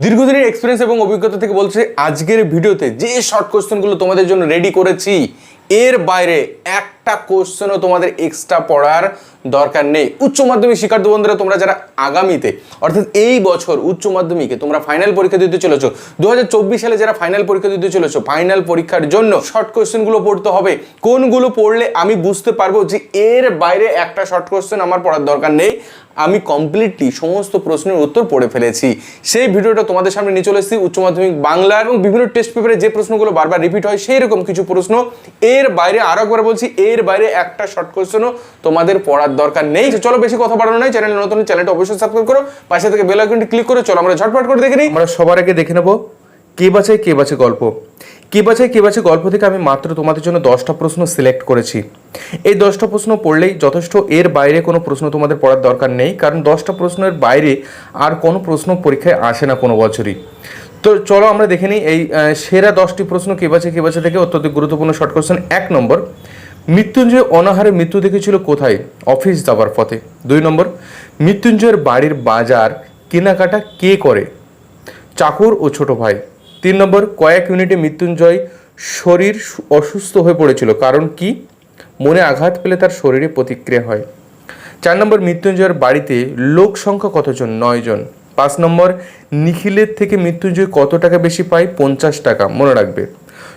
দীর্ঘদিনের এক্সপিরিয়েন্স এবং অভিজ্ঞতা থেকে বলছে, আজকের ভিডিওতে যে শর্ট কোয়েশ্চেনগুলো তোমাদের জন্য রেডি করেছি এর বাইরে একটা কোশ্চেনও তোমাদের এক্সট্রা পড়ার দরকার নেই। উচ্চ মাধ্যমিক শিক্ষার্থী বন্ধুরা, তোমরা যারা আগামীতে, অর্থাৎ এই বছর উচ্চ মাধ্যমিকে তোমরা ফাইনাল পরীক্ষা দিতে চলেছো দু হাজার চব্বিশ সালে যারা ফাইনাল পরীক্ষা দিতে চলেছো ফাইনাল পরীক্ষার জন্য শর্ট কোয়েশ্চেনগুলো পড়তে হবে। কোনগুলো পড়লে আমি বুঝতে পারব যে এর বাইরে একটা শর্ট কোয়েশ্চেন আমার পড়ার দরকার নেই। আমি কমপ্লিটলি সমস্ত প্রশ্নের উত্তর পড়ে ফেলেছি। সেই ভিডিওটা তোমাদের সামনে নিয়ে চলে এসেছি উচ্চ মাধ্যমিক বাংলা এবং বিভিন্ন টেস্ট পেপারে যে প্রশ্নগুলো বারবার রিপিট হয় সেই রকম কিছু প্রশ্ন এর বাইরে আরও একবার বলছি, এর বাইরে একটা শর্ট কোশ্চেনও তোমাদের পড়ার দরকার নেই। চলো বেশি কথা বাড়ানো নাই চ্যানেল নতুন চ্যানেলটা অবশ্যই সাবস্ক্রাইব করো, পাশে থেকে বেল আইকনটি ক্লিক করে চলো, আমরা ঝটপট করে দেখে নিই। আমরা সবার আগে দেখে নেব, কে বাছাই, কে বাছে গল্প। কে বাছাই, কে বাছে গল্প থেকে আমি মাত্র তোমাদের জন্য দশটা প্রশ্ন সিলেক্ট করেছি। এই দশটা প্রশ্ন পড়লেই যথেষ্ট এর বাইরে কোনো প্রশ্ন তোমাদের পড়ার দরকার নেই, কারণ দশটা প্রশ্নের বাইরে আর কোনো প্রশ্ন পরীক্ষায় আসে না কোনো বছরই। তো চলো আমরা দেখে নিই এই সেরা দশটি প্রশ্ন কে বাছে কে বাছে থেকে অত্যন্ত গুরুত্বপূর্ণ শর্ট কোশ্চেন এক নম্বর। মৃত্যুঞ্জয় অনাহারে মৃত্যু দেখেছিল কোথায়? অফিস যাবার পথে। দুই নম্বর, মৃত্যুঞ্জয়ের বাড়ির বাজার কেনাকাটা কে করে? চাকর ও ছোট ভাই। তিন নম্বর, কয়েক ইউনিটে মৃত্যুঞ্জয় শরীর অসুস্থ হয়ে পড়েছিল। কারণ কি? মনে আঘাত পেলে তার শরীরে প্রতিক্রিয়া হয়। চার নম্বর, মৃত্যুঞ্জয়ের বাড়িতে লোক সংখ্যা কতজন? নয় জন পাঁচ নম্বর, নিখিলের থেকে মৃত্যুঞ্জয় কত টাকা বেশি পায়? পঞ্চাশ টাকা, মনে রাখবে।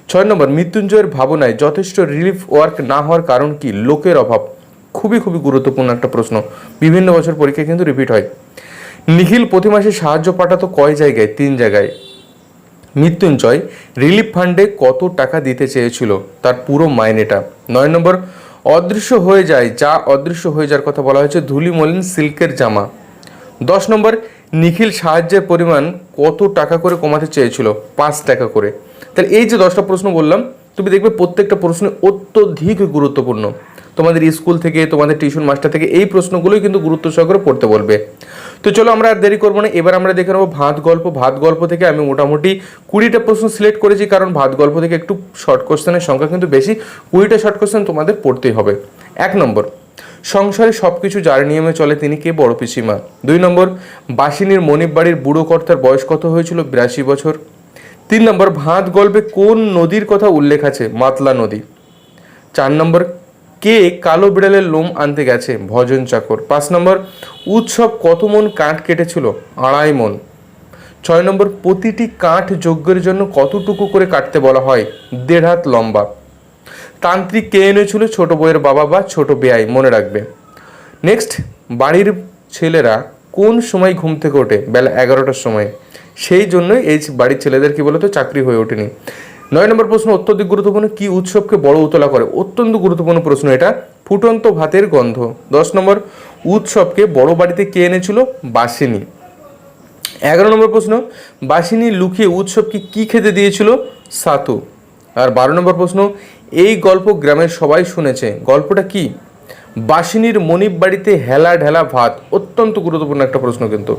ছয় নম্বর, মৃত্যুঞ্জয়ের ভাবনায় যথেষ্ট রিলিফ ওয়ার্ক না হওয়ার কারণ কি? লোকের অভাব। খুবই খুবই গুরুত্বপূর্ণ একটা প্রশ্ন। বিভিন্ন বছর পরীক্ষায় কিন্তু রিপিট হয়। নিখিল প্রতি মাসে সাহায্য পাঠাতো কয় জায়গায়? তিন জায়গায়। মৃত্যুঞ্জয় রিলিফ ফান্ডে কত টাকা দিতে চেয়েছিল? তার পুরো মাইনেটা। নয় নম্বর, অদৃশ্য হয়ে যায়, যা অদৃশ্য হয়ে যাওয়ার কথা বলা হয়েছে ধুলি মলিন সিল্কের জামা। দশ নম্বর নিখিল সাহায্যের পরিমাণ কত টাকা করে কমাতে চেয়েছিল? পাঁচ টাকা করে। তাহলে এই যে দশটা প্রশ্ন বললাম, তুমি দেখবে প্রত্যেকটা প্রশ্ন অত্যধিক গুরুত্বপূর্ণ। তোমাদের স্কুল থেকে, তোমাদের টিউশন মাস্টার থেকে এই প্রশ্নগুলোই কিন্তু গুরুত্ব সহকারে পড়তে বলবে। তো চলো আমরা আর দেরি করব না, এবার আমরা দেখে নেব ভাত গল্প। ভাত গল্প থেকে আমি মোটামুটি কুড়িটা প্রশ্ন সিলেক্ট করেছি, কারণ ভাত গল্প থেকে একটু শর্ট কোশ্চেনের সংখ্যা কিন্তু বেশি। কুড়িটা শর্ট কোশ্চেন তোমাদের পড়তেই হবে। এক নম্বর সংসারে সব কিছু যার নিয়মে চলে তিনি কে? বড় পিসিমা। দুই নম্বর, বাসিনীর মনিব বাড়ির বুড়ো কর্তার বয়স কত হয়েছিল? বিরাশি বছর। তিন নম্বর, ভাত গল্পে কোন নদীর কথা উল্লেখ আছে? মাতলা নদী। চার নম্বর, কে কালো বিড়ালের লোম আনতে গেছে? ভজন চাকর। পাঁচ নম্বর, উৎসব কত মন কাঠ কেটেছিল? আড়াই মন। ছয় নম্বর, প্রতিটি কাঠ যজ্ঞের জন্য কতটুকু করে কাটতে বলা হয়? দেড় হাত লম্বা। তান্ত্রিক কে এনেছিল? ছোট বইয়ের বাবা বা ছোট বেয়াই মনে রাখবে। নেক্সট বাড়ির ছেলেরা কোন সময় ঘুম থেকে ওঠে? বেলা এগারোটার সময়। সেই জন্যই এই বাড়ির ছেলেদের কি বলতো? চাকরি হয়ে ওঠেনি। নয় নম্বর প্রশ্ন অত্যধিক গুরুত্বপূর্ণ, কি উৎসবকে বড় উতলা করে? অত্যন্ত গুরুত্বপূর্ণ প্রশ্ন এটা। ফুটন্ত ভাতের গন্ধ। দশ নম্বর, উৎসবকে বড় বাড়িতে কে এনেছিল? বাসিনী। এগারো নম্বর প্রশ্ন, বাসিনী লুকিয়ে উৎসবকে কি খেতে দিয়েছিল? সাতু। আর বারো নম্বর প্রশ্ন এই গল্প গ্রামের সবাই শুনেছে। গল্পটা কি? বাসিনীর মনিব বাড়িতে হেলা ঢেলা ভাত, অত্যন্ত গুরুত্বপূর্ণ একটা প্রশ্ন কিন্তু।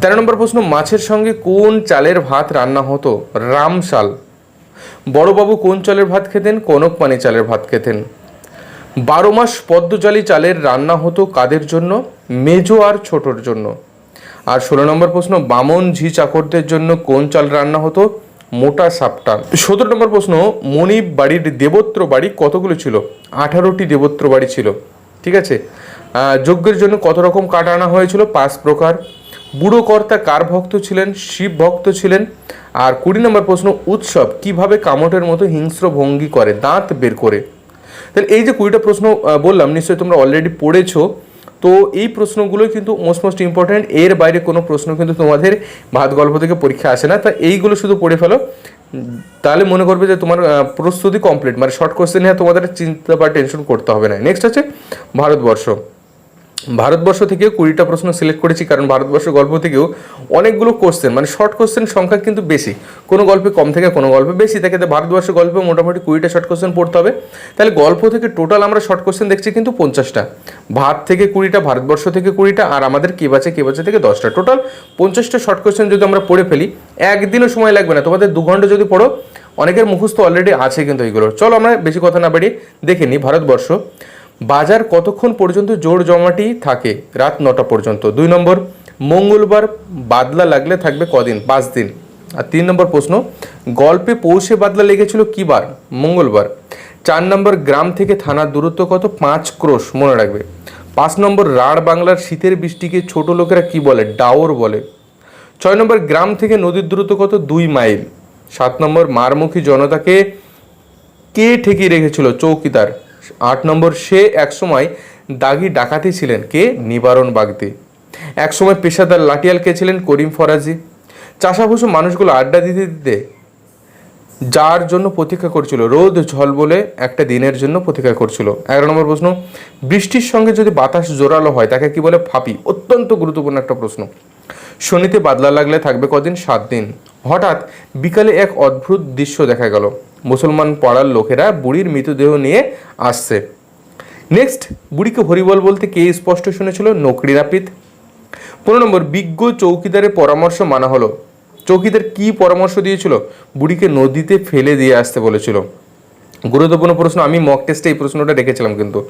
তেরো নম্বর প্রশ্ন, মাছের সঙ্গে কোন চালের ভাত রান্না হতো? রামশাল বড়বাবু কোন চালের ভাত খেতেন? কনক পানি চালের ভাত খেতেন। বারো মাস পদ্মজালি চালের রান্না হতো কাদের জন্য? মেজো আর ছোটর জন্য। আর ষোলো নম্বর প্রশ্ন, বামন ঝি চাকরদের জন্য কোন চাল রান্না হতো? মোটা সাপটান সতেরো নম্বর প্রশ্ন মণিব বাড়ির দেবত্র বাড়ি কতগুলো ছিল? আঠারোটি দেবত্র বাড়ি ছিল। ঠিক আছে? যজ্ঞের জন্য কত রকম কাঠ আনা হয়েছিল? পাঁচ প্রকার। বুড়ো কর্তা কার ভক্ত ছিলেন? শিব ভক্ত ছিলেন। আর কুড়ি নম্বর প্রশ্ন, উৎসব কীভাবে কামটের মতো হিংস্র ভঙ্গি করে? দাঁত বের করে। তাহলে এই যে কুড়িটা প্রশ্ন বললাম, নিশ্চয়ই তোমরা অলরেডি পড়েছো। তো এই প্রশ্নগুলো কিন্তু মোস্ট মোস্ট ইম্পর্ট্যান্ট এর বাইরে কোনো প্রশ্ন কিন্তু তোমাদের ভাত গল্প থেকে পরীক্ষা আসে না। তা এইগুলো শুধু পড়ে ফেলো। তাহলে মনে করবে যে তোমার প্রস্তুতি কমপ্লিট মানে শর্ট কোয়েশ্চেন নিয়ে তোমাদের চিন্তা বা টেনশন করতে হবে না। নেক্সট আছে ভারতবর্ষ। ভারতবর্ষ থেকে কুড়িটা প্রশ্ন সিলেক্ট করেছি, কারণ ভারতবর্ষ গল্প থেকেও অনেকগুলো কোশ্চেন মানে শর্ট কোশ্চেন সংখ্যা কিন্তু বেশি। কোনো গল্পে কম থেকে কোনো গল্পে বেশি। থাকে ভারতবর্ষ গল্পে মোটামুটি কুড়িটা শর্ট কোশ্চেন পড়তে হবে। তাহলে গল্প থেকে টোটাল আমরা শর্ট কোশ্চেন দেখছি কিন্তু পঞ্চাশটা। ভাত থেকে কুড়িটা, ভারতবর্ষ থেকে কুড়িটা, আর আমাদের কে বাঁচে কে বাঁচে থেকে দশটা। টোটাল পঞ্চাশটা শর্ট কোশ্চেন যদি আমরা পড়ে ফেলি, একদিনও সময় লাগবে না। তোমাদের দু ঘণ্টা যদি পড়ো, অনেকের মুখস্থ অলরেডি আছে কিন্তু এইগুলো। চলো আমরা বেশি কথা না বাড়িয়ে দেখে নিই ভারতবর্ষ। বাজার কতক্ষণ পর্যন্ত জোর জমাটি থাকে? রাত নটা পর্যন্ত। দুই নম্বর, মঙ্গলবার বাদলা লাগলে থাকবে কদিন? পাঁচ দিন। আর তিন নম্বর প্রশ্ন, গল্পে পৌষে বাদলা লেগেছিল কি বার মঙ্গলবার। চার নম্বর, গ্রাম থেকে থানার দূরত্ব কত? পাঁচ ক্রোশ, মনে রাখবে। পাঁচ নম্বর রাঢ় বাংলার শীতের বৃষ্টিকে ছোট লোকেরা কি বলে? ডাওর বলে। ছয় নম্বর, গ্রাম থেকে নদীর দূরত্ব কত? দুই মাইল। সাত নম্বর, মারমুখী জনতাকে কে ঠেকিয়ে রেখেছিল? চৌকিদার। আট নম্বর, সে একসময় দাগি ডাকাতি ছিলেন কে? নিবারণ বাগদি। একসময় পেশাদার লাঠিয়াল কে ছিলেন? করিম ফরাজি। চাষাভুষো মানুষগুলো আড্ডা দিতে দিতে যার জন্য প্রতীক্ষা করছিল। রোদ, ঝল বলে একটা দিনের জন্য প্রতীক্ষা করছিল। এগারো নম্বর প্রশ্ন, বৃষ্টির সঙ্গে যদি বাতাস জোরালো হয়, তাকে কি বলে ফাপি? অত্যন্ত গুরুত্বপূর্ণ একটা প্রশ্ন। শনিতে বাদলা লাগলে থাকবে কদিন? সাত দিন। হঠাৎ বিকালে এক অদ্ভুত দৃশ্য দেখা গেল। মুসলমান পাড়ার লোকেরা বুড়ির মৃতদেহ নিয়ে আসছে। নেক্সট, বুড়িকে হরিবল বলতে কে স্পষ্ট শুনেছিল? নকরি নাপিত। পনেরো নম্বর, বিজ্ঞ চৌকিদারের পরামর্শ মানা হলো। চৌকিদার কি পরামর্শ দিয়েছিল? বুড়িকে নদীতে ফেলে দিয়ে আসতে বলেছিল। গুরুত্বপূর্ণ প্রশ্ন, আমি মক টেস্টে এই প্রশ্নটা রেখেছিলাম কিন্তু।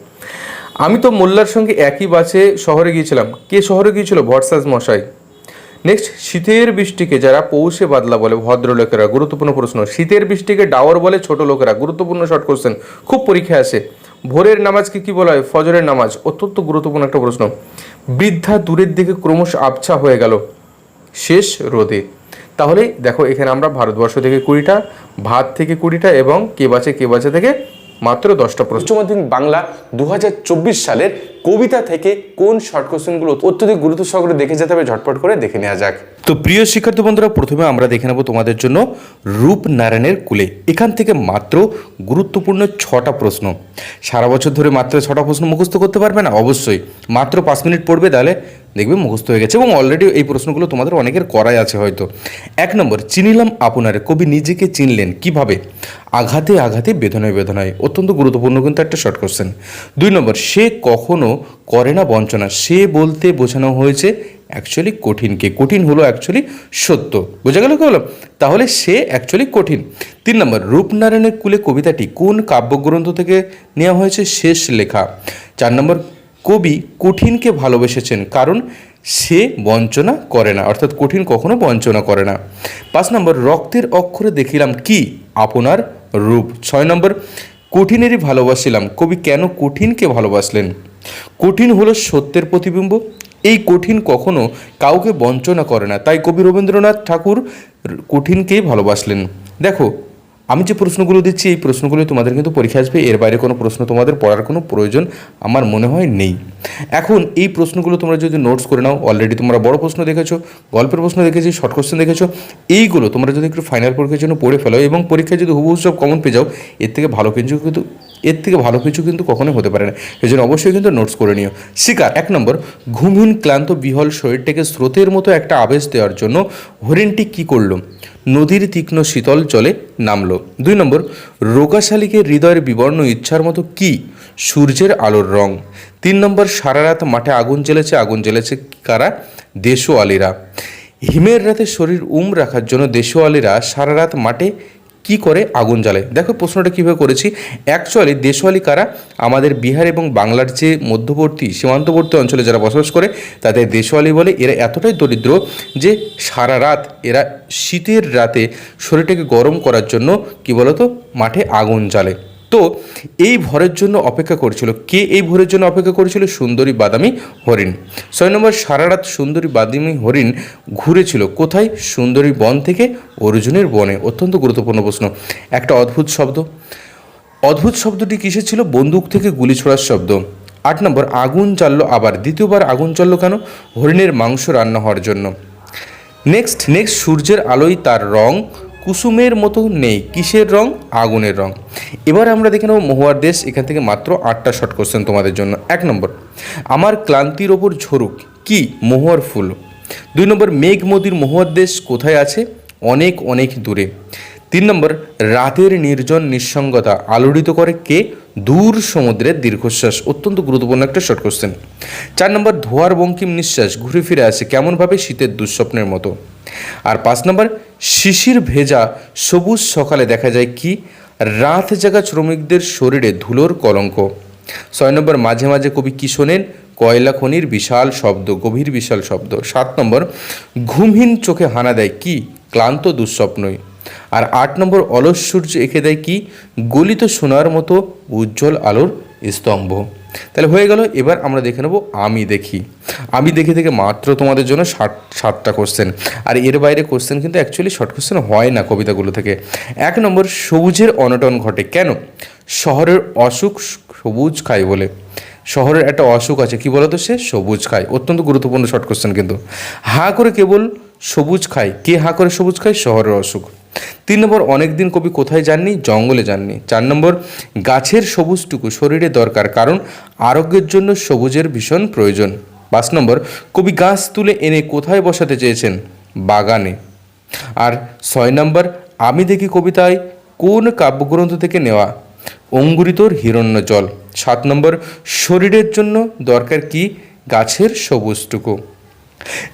আমি তো মোল্লার সঙ্গে একই বাসে শহরে গিয়েছিলাম। কে শহরে গিয়েছিল? ভরসাজ মশাই। নেক্সট শীতের বৃষ্টিকে যারা পৌষে বাদলা বলে ভদ্রলোকেরা, গুরুত্বপূর্ণ প্রশ্ন। শীতের বৃষ্টিকে ডাওয়ার বলে ছোট লোকেরা, গুরুত্বপূর্ণ শর্ট কোশ্চেন খুব পরীক্ষায় আসে। ভোরের নামাজকে কি বলা হয়? ফজরের নামাজ। অত্যন্ত গুরুত্বপূর্ণ একটা প্রশ্ন। বৃদ্ধা দূরের দিকে ক্রমশ আবছা হয়ে গেল। শেষ রোদে। তাহলে দেখো, এখানে আমরা ভারতবর্ষ থেকে কুড়িটা, ভাত থেকে কুড়িটা এবং কে বাঁচে কে বাঁচে থেকে মাত্র দশটা প্রশ্ন। উচ্চ মাধ্যমিক বাংলা দু হাজার চব্বিশ সালের কবিতা থেকে কোন শর্ট কোশ্চেনগুলো অত্যধিক গুরুত্ব সহকারে দেখে যেতে হবে ঝটপট করে দেখে নেওয়া যাক। তো প্রিয় শিক্ষার্থী বন্ধুরা প্রথমে আমরা দেখে নেব তোমাদের জন্য রূপনারায়ণের কুলে। এখান থেকে মাত্র গুরুত্বপূর্ণ ছটা প্রশ্ন। সারা বছর ধরে মাত্র ছটা প্রশ্ন মুখস্থ করতে পারবে না? অবশ্যই। মাত্র পাঁচ মিনিট পড়বে তাহলে দেখবে মুখস্থ হয়ে গেছে। এবং অলরেডি এই প্রশ্নগুলো তোমাদের অনেকের করাই আছে হয়তো। এক নম্বর চিনিলাম আপনার কবি নিজেকে চিনলেন কীভাবে? আঘাতে আঘাতে, বেদনায় বেদনায়। অত্যন্ত গুরুত্বপূর্ণ কিন্তু একটা শর্ট কোশ্চেন দুই নম্বর, সে কখনো করে না বঞ্চনা? সে বলতে বোঝানো হয়েছে অ্যাকচুয়ালি কঠিনকে। কঠিন হলো অ্যাকচুয়ালি সত্য। বোঝা গেল কি হলো? তাহলে সে অ্যাকচুয়ালি কঠিন। তিন নম্বর, রূপনারায়ণের কুলে কবিতাটি কোন কাব্যগ্রন্থ থেকে নেওয়া হয়েছে? শেষ লেখা। চার নম্বর, কবি কঠিনকে ভালোবেসেছেন কারণ সে বঞ্চনা করে না। অর্থাৎ কঠিন কখনো বঞ্চনা করে না। পাঁচ নম্বর, রক্তের অক্ষরে দেখিলাম কি? আপনার রূপ। ছয় নম্বর, কঠিনেরই ভালোবাসিলাম। কবি কেন কঠিনকে ভালোবাসলেন? কঠিন হলো সত্যের প্রতিবিম্ব। এই কঠিন কখনো কাউকে বঞ্চনা করে না। তাই কবি রবীন্দ্রনাথ ঠাকুর কঠিনকেই ভালোবাসলেন। দেখো আমি যে প্রশ্নগুলো দিচ্ছি, এই প্রশ্নগুলো তোমাদের কিন্তু পরীক্ষা আসবে। এর বাইরে কোনো প্রশ্ন তোমাদের পড়ার কোনো প্রয়োজন আমার মনে হয় নেই। এখন এই প্রশ্নগুলো তোমরা যদি নোটস করে নাও অলরেডি তোমরা বড় প্রশ্ন দেখেছ, গল্পের প্রশ্ন দেখেছি শর্ট কোশ্চেন দেখেছ, এইগুলো তোমরা যদি একটু ফাইনাল পরীক্ষার জন্য পড়ে ফেলো এবং পরীক্ষায় যদি হুবহু সব কমন পেয়ে যাও, এর থেকে ভালো কিছু কিন্তু এর থেকে ভালো কিছু কিন্তু কখনোই হতে পারে না। এই জন্য অবশ্যই কিন্তু নোটস করে নিও। শিকার, এক নম্বর ঘুমহীন ক্লান্ত বিহল শরীরটাকে স্রোতের মতো একটা আবেশ দেওয়ার জন্য হরিণটি কি করল? নদীর তীক্ষ্ণ শীতল জলে নামলো। দুই নম্বর, রোগাশালীকে হৃদয়ের বিবর্ণ ইচ্ছার মতো কি? সূর্যের আলোর রং। তিন নম্বর, সারা রাত মাঠে আগুন জ্বেলেছে আগুন জ্বেলেছে কারা? দেশোয়ালিরা হিমের রাতে শরীর উম রাখার জন্য দেশোয়ালিরা সারা রাত মাঠে কি করে আগুন জ্বালে দেখো প্রশ্নটা কীভাবে করেছি। অ্যাকচুয়ালি দেশওয়ালি কারা? আমাদের বিহার এবং বাংলার যে মধ্যবর্তী, সীমান্তবর্তী অঞ্চলে যারা বসবাস করে, তাদের দেশওয়ালি বলে এরা এতটাই দরিদ্র যে সারা রাত এরা শীতের রাতে শরীরটাকে গরম করার জন্য কি বলতো? মাঠে আগুন জ্বালে। তো এই ভরের জন্য অপেক্ষা করেছিল। কে এই ভরের জন্য অপেক্ষা করেছিল? সুন্দরী বাদামি হরিণ। ছয় নম্বর সারা রাত সুন্দরী বাদামি হরিণ ঘুরেছিল। কোথায়? সুন্দরী বন থেকে অর্জুনের বনে। অত্যন্ত গুরুত্বপূর্ণ প্রশ্ন। একটা অদ্ভুত শব্দ। অদ্ভুত শব্দটি কিসের ছিল? বন্দুক থেকে গুলি ছোড়ার শব্দ। আট নম্বর, আগুন চাললো আবার। দ্বিতীয়বার আগুন চাললো কেন? হরিণের মাংস রান্না হওয়ার জন্য। নেক্সট নেক্সট সূর্যের আলোয় তার রং কুসুমের মতো নেই, কিসের রং? আগুনের রং। এবার আমরা দেখে নেব মহুয়ার দেশ, এখান থেকে মাত্র আটটা শর্ট কোশ্চেন তোমাদের জন্য। এক নম্বর, আমার ক্লান্তির ওপর ঝরুক কি মহুয়ার ফুল? দুই নম্বর মেঘ মদির মহুয়ার দেশ কোথায় আছে? অনেক অনেক দূরে। তিন নম্বর, রাতের নির্জন নিঃসঙ্গতা আলোড়িত করে কে? দূর সমুদ্রের দীর্ঘশ্বাস। অত্যন্ত গুরুত্বপূর্ণ একটা শর্ট কোশ্চেন চার নম্বর, ধোয়ার বঙ্কিম নিঃশ্বাস ঘুরে ফিরে আসে কেমনভাবে শীতের দুঃস্বপ্নের মতো? আর পাঁচ নম্বর, শিশির ভেজা সবুজ সকালে দেখা যায় কি? রাত জাগা শ্রমিকদের শরীরে ধুলোর কলঙ্ক। ছয় নম্বর, মাঝে মাঝে কবি কি শোনেন? কয়লা খনির বিশাল শব্দ, গভীর বিশাল শব্দ। সাত নম্বর, ঘুমহীন চোখে হানা দেয় কি? ক্লান্ত দুঃস্বপ্নই। আর আট নম্বর অলস সূর্য এঁকে দেয় কি? গলিত সোনার মতো উজ্জ্বল আলোর স্তম্ভ। তাহলে হয়ে গেল, এবার আমরা দেখে নেব আমি দেখি। আমি দেখে থেকে মাত্র তোমাদের জন্য ষাট সাতটা কোশ্চেন আর এর বাইরে কোশ্চেন কিন্তু অ্যাকচুয়ালি শর্ট কোশ্চেন হয় না কবিতাগুলো থেকে। এক নম্বর, সবুজের অনটন ঘটে কেন? শহরের অসুখ সবুজ খায় বলে। শহরের একটা অসুখ আছে, কি বলতো সে? সবুজ খায়। অত্যন্ত গুরুত্বপূর্ণ শর্ট কোশ্চেন কিন্তু। হা করে কেবল সবুজ খায়। কে হা করে সবুজ খায়? শহরের অসুখ। তিন নম্বর অনেক দিন কবি কোথায় যাননি? জঙ্গলে যাননি। চার নম্বর, গাছের সবুজটুকু শরীরে দরকার, কারণ আরোগ্যের জন্য সবুজের ভীষণ প্রয়োজন। পাঁচ নম্বর, কবি গাছ তুলে এনে কোথায় বসাতে চেয়েছেন? বাগানে। আর ছয় নম্বর, আমি দেখি কবিতায় কোন কাব্যগ্রন্থ থেকে নেওয়া? অঙ্গুরিতর হিরণ্য জল। সাত নম্বর, শরীরের জন্য দরকার কি? গাছের সবুজটুকু।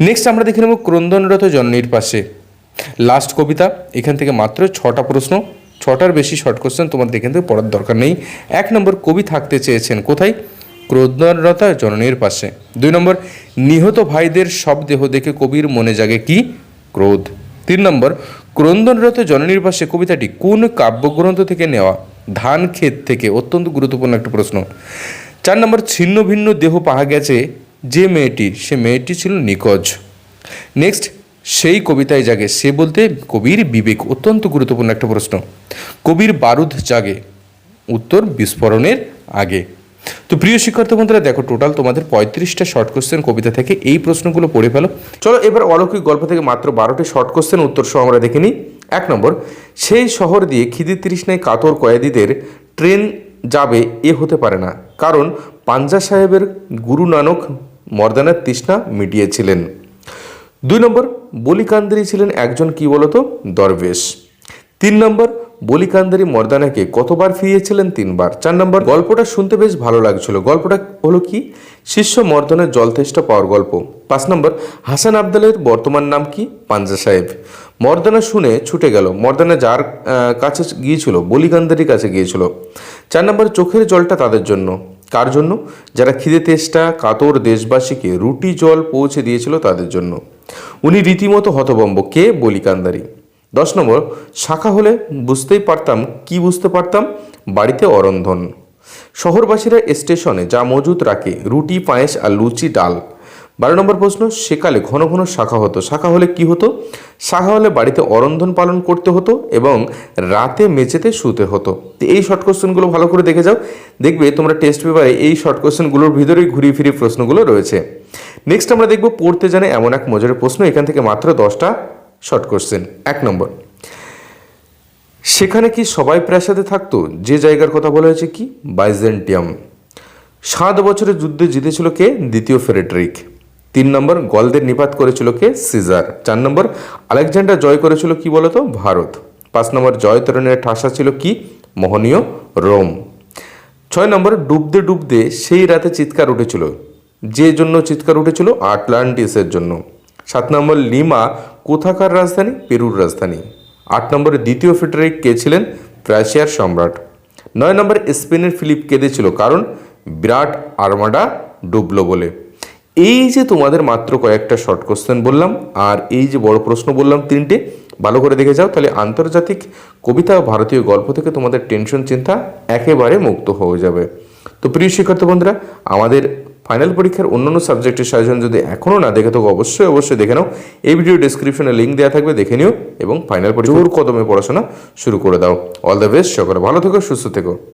নেক্সট আমরা দেখে নেব ক্রন্দনরত জন্মের পাশে। লাস্ট কবিতা, এখান থেকে মাত্র ছটা প্রশ্ন। ছটার বেশি শর্ট কোশ্চেন তোমাদের এখান থেকে পড়ার দরকার নেই। এক নম্বর কবি থাকতে চেয়েছেন কোথায়? ক্রন্দনরতা জননীর পাশে। দুই নম্বর নিহত ভাইদের সব দেহ দেখে কবির মনে জাগে কি? ক্রোধ। তিন নম্বর ক্রন্দনরত জননীর পাশে কবিতাটি কোন কাব্যগ্রন্থ থেকে নেওয়া? ধান ক্ষেত থেকে, অত্যন্ত গুরুত্বপূর্ণ একটা প্রশ্ন। চার নম্বর ছিন্ন ভিন্ন দেহ পাওয়া গেছে যে মেয়েটি, সে মেয়েটি ছিল নিখোঁজ। নেক্সট সেই কবিতায় জাগে। সে বলতে, কবির বিবেক অত্যন্ত গুরুত্বপূর্ণ একটা প্রশ্ন। কবির বারুদ জাগে, উত্তর বিস্ফোরণের আগে। তো প্রিয় শিক্ষার্থী বন্ধুরা, দেখো টোটাল তোমাদের পঁয়ত্রিশটা শর্ট কোশ্চেন কবিতা থেকে এই প্রশ্নগুলো পড়ে ফেলো। চলো এবার অলৌকিক গল্প থেকে মাত্র বারোটি শর্ট কোশ্চেন উত্তর সহ আমরা দেখে নিই। এক নম্বর, সেই শহর দিয়ে খিদি তৃষ্ণায় কাতর কয়েদিদের ট্রেন যাবে এ হতে পারে না। কারণ পাঞ্জা সাহেবের গুরু নানক মর্দানার তৃষ্ণা মিটিয়েছিলেন। দুই নম্বর, বলিকান্দারি ছিলেন একজন কি বলতো? দরবেশ। তিন নম্বর, বলিকান্দারি মর্দানাকে কতবার ফিরিয়েছিলেন তিনবার? চার নম্বর, গল্পটা শুনতে বেশ ভালো লাগছিল। গল্পটা হলো কি? শিষ্য মর্দনের জলতেষ্টা পাওয়ার গল্প। পাঁচ নম্বর, হাসান আবদালের বর্তমান নাম কি? পাঞ্জা সাহেব। মর্দানা শুনে ছুটে গেল। মর্দানা যার কাছে গিয়েছিল, বলিকান্দারির কাছে গিয়েছিল। চার নম্বর, চোখের জলটা তাদের জন্য। কার জন্য? যারা খিদে তেষ্টা, কাতর দেশবাসীকে রুটি, জল পৌঁছে দিয়েছিল তাদের জন্য। উনি রীতিমতো হতবম্ব কে? বলিকান্দারি। দশ নম্বর, শাখা হলে বুঝতেই পারতাম, কি বুঝতে পারতাম? বাড়িতে অরন্ধন। শহরবাসীরা স্টেশনে যা মজুদ রাখে, রুটি, পায়েস আর লুচি, ডাল। বারো নম্বর প্রশ্ন, সেকালে ঘন ঘন শাখা হতো। শাখা হলে কি হতো? শাখা হলে বাড়িতে অরন্ধন পালন করতে হতো এবং রাতে মেঝেতে শুতে হতো। তো এই শর্ট কোশ্চেনগুলো ভালো করে দেখে যাও। দেখবে তোমরা টেস্ট পেপারে এই শর্ট কোশ্চেনগুলোর ভিতরেই ঘুরিয়ে ফিরিয়ে প্রশ্নগুলো রয়েছে। নেক্সট আমরা দেখব পড়তে জানে এমন এক মজার প্রশ্ন, এখান থেকে মাত্র দশটা শর্ট কোশ্চেন এক নম্বর, সেখানে কি সবাই প্রাসাদে থাকতো? যে জায়গার কথা বলা হয়েছে কি? বাইজেন্টিয়াম। সাত বছরের যুদ্ধে জিতেছিল কে? দ্বিতীয় ফেরেডরিক। তিন নম্বর গলদের নিপাত করেছিল কে? সিজার। চার নম্বর আলেকজান্ডার জয় করেছিল কি বলতো? ভারত। পাঁচ নম্বর জয়তরণের ঠাসা ছিল কি? মোহনীয় রোম। ছয় নম্বর ডুবতে ডুবতে সেই রাতে চিৎকার উঠেছিল। যে জন্য চিৎকার উঠেছিল? আটলান্টিসের জন্য। সাত নম্বর লিমা কোথাকার রাজধানী? পেরুর রাজধানী। আট নম্বরে দ্বিতীয় ফেডারিক কে ছিলেন? প্রাশিয়ার সম্রাট। নয় নম্বর স্পেনের ফিলিপ কেঁদেছিল? কারণ বিরাট আর্মাডা ডুবলো বলে। এই যে তোমাদের মাত্র কয়েকটা শর্ট কোশ্চেন বললাম আর এই যে বড় প্রশ্ন বললাম তিনটে ভালো করে দেখে যাও তাহলে আন্তর্জাতিক কবিতা ও ভারতীয় গল্প থেকে তোমাদের টেনশন চিন্তা একেবারে মুক্ত হয়ে যাবে। তো প্রিয় শিক্ষার্থী বন্ধুরা আমাদের ফাইনাল পরীক্ষার অন্যান্য সাবজেক্টের সাজেশন যদি এখনও না দেখে থাকো অবশ্যই অবশ্যই দেখে নাও। এই ভিডিও ডিসক্রিপশনে লিঙ্ক দেওয়া থাকবে দেখে নিও এবং ফাইনাল পরীক্ষা কদমে পড়াশোনা শুরু করে দাও। অল দ্য বেস্ট সকলে ভালো থেকো সুস্থ থেকো।